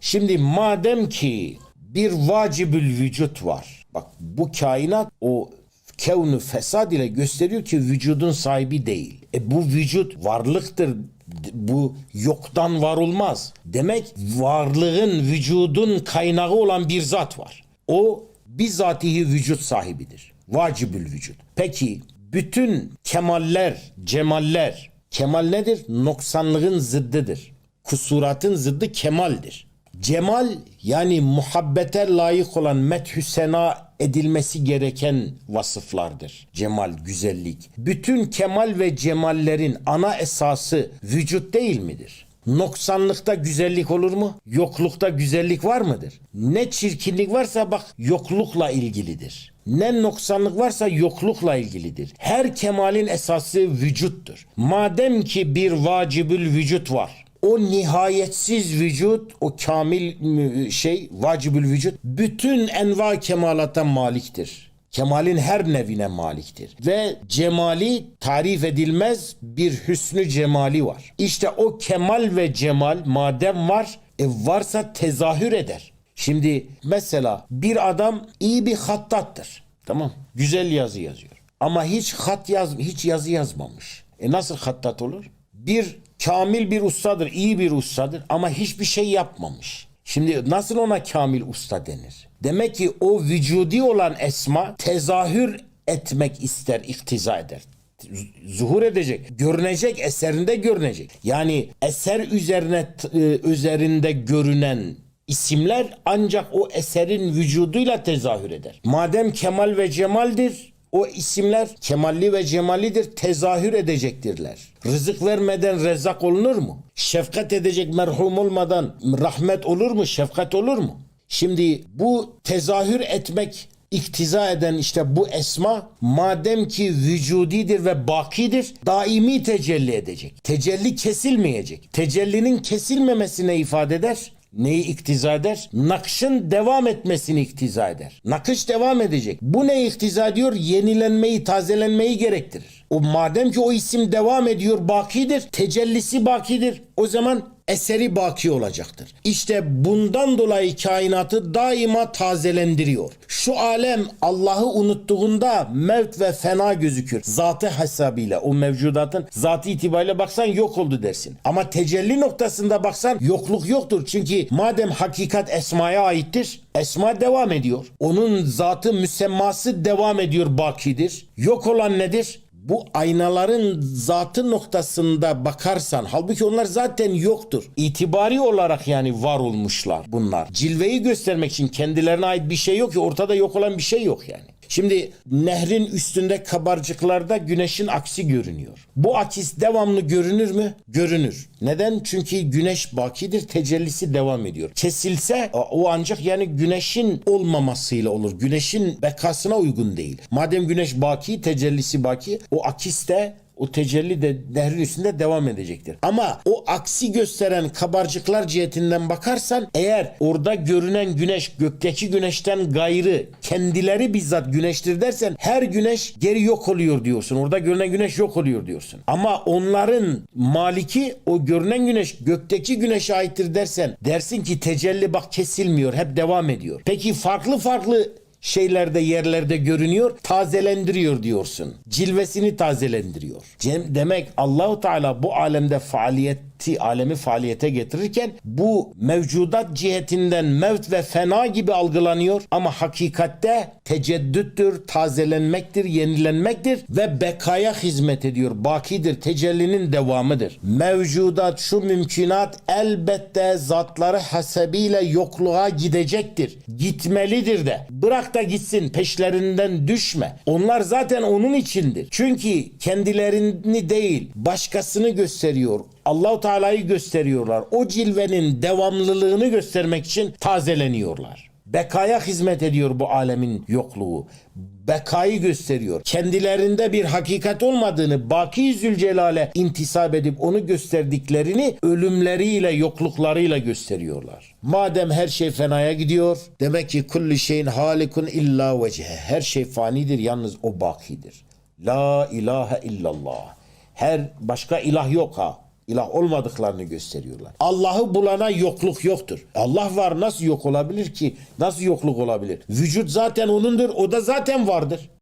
Şimdi madem ki bir vacibül vücut var. Bak bu kainat o kevnu fesad ile gösteriyor ki vücudun sahibi değil. E bu vücut varlıktır. Bu yoktan var olmaz. Demek varlığın, vücudun kaynağı olan bir zat var. O bizatihi vücut sahibidir. Vacibül vücut. Peki bütün kemaller, cemaller, kemal nedir? Noksanlığın zıddıdır. Kusuratın zıddı kemaldir. Cemal yani muhabbete layık olan methü sena edilmesi gereken vasıflardır. Cemal, güzellik. Bütün kemal ve cemallerin ana esası vücut değil midir? Noksanlıkta güzellik olur mu? Yoklukta güzellik var mıdır? Ne çirkinlik varsa bak yoklukla ilgilidir. Ne noksanlık varsa yoklukla ilgilidir. Her kemalin esası vücuttur. Madem ki bir vacibül vücut var o nihayetsiz vücut, o kamil şey, vacibül vücut bütün enva kemalata maliktir. Kemalin her nevine maliktir. Ve cemali tarif edilmez bir hüsnü cemali var. İşte o kemal ve cemal madem var, e varsa tezahür eder. Şimdi mesela bir adam iyi bir hattattır. Tamam. Güzel yazı yazıyor. Ama hiç hat yaz hiç yazı yazmamış. E nasıl hattat olur? Bir kamil bir ustadır, iyi bir ustadır ama hiçbir şey yapmamış. Şimdi nasıl ona kamil usta denir? Demek ki o vücudi olan esma tezahür etmek ister, iktiza eder. Zuhur edecek, görünecek, eserinde görünecek. Yani eser üzerine e, üzerinde görünen isimler ancak o eserin vücuduyla tezahür eder. Madem kemal ve cemaldir, o isimler kemalli ve cemalidir, tezahür edecektirler. Rızık vermeden rezzak olunur mu? Şefkat edecek merhum olmadan rahmet olur mu? Şefkat olur mu? Şimdi bu tezahür etmek iktiza eden işte bu esma madem ki vücudidir ve bakidir daimi tecelli edecek. Tecelli kesilmeyecek. Tecellinin kesilmemesine ifade eder. Neyi iktiza eder? Nakşın devam etmesini iktiza eder. Nakış devam edecek. Bu ne iktiza ediyor? Yenilenmeyi, tazelenmeyi gerektirir. O madem ki o isim devam ediyor, bakidir, tecellisi bakidir. O zaman eseri baki olacaktır. İşte bundan dolayı kainatı daima tazelendiriyor. Şu alem Allah'ı unuttuğunda mevt ve fena gözükür. Zatı hesabıyla o mevcudatın zatı itibariyle baksan yok oldu dersin. Ama tecelli noktasında baksan yokluk yoktur. Çünkü madem hakikat esmaya aittir, esma devam ediyor. Onun zatı müsemması devam ediyor, bakidir. Yok olan nedir? Bu aynaların zatı noktasında bakarsan halbuki onlar zaten yoktur. İtibari olarak yani var olmuşlar bunlar. Cilveyi göstermek için kendilerine ait bir şey yok ki ortada yok olan bir şey yok yani. Şimdi nehrin üstünde kabarcıklarda güneşin aksi görünüyor. Bu akis devamlı görünür mü? Görünür. Neden? Çünkü güneş bakidir, tecellisi devam ediyor. Kesilse o ancak yani güneşin olmamasıyla olur. Güneşin bekasına uygun değil. Madem güneş baki, tecellisi baki, o akis de o tecelli de nehrin üstünde devam edecektir. Ama o aksi gösteren kabarcıklar cihetinden bakarsan eğer orada görünen güneş gökteki güneşten gayrı kendileri bizzat güneştir dersen her güneş geri yok oluyor diyorsun. Orada görünen güneş yok oluyor diyorsun. Ama onların maliki o görünen güneş gökteki güneşe aittir dersen dersin ki tecelli bak kesilmiyor hep devam ediyor. Peki farklı farklı şeylerde yerlerde görünüyor tazelendiriyor diyorsun. Cilvesini tazelendiriyor. Demek Allahu Teala bu alemde faaliyeti alemi faaliyete getirirken bu mevcudat cihetinden mevt ve fena gibi algılanıyor ama hakikatte teceddüttür, tazelenmektir, yenilenmektir ve bekaya hizmet ediyor. Bakidir, tecellinin devamıdır. Mevcudat, şu mümkünat elbette zatları hasebiyle yokluğa gidecektir. Gitmelidir de. Bırak da gitsin, peşlerinden düşme. Onlar zaten onun içindir. Çünkü kendilerini değil, başkasını gösteriyor. Allahu Teala'yı gösteriyorlar. O cilvenin devamlılığını göstermek için tazeleniyorlar. Bekaya hizmet ediyor bu alemin yokluğu. Bekayı gösteriyor. Kendilerinde bir hakikat olmadığını Baki Zülcelal'e intisap edip onu gösterdiklerini ölümleriyle yokluklarıyla gösteriyorlar. Madem her şey fenaya gidiyor demek ki kulli şeyin halikun illa vecihe. Her şey fanidir yalnız o bakidir. La ilahe illallah. Her başka ilah yok ha. İlah olmadıklarını gösteriyorlar. Allah'ı bulana yokluk yoktur. Allah var nasıl yok olabilir ki? Nasıl yokluk olabilir? Vücut zaten onundur. O da zaten vardır.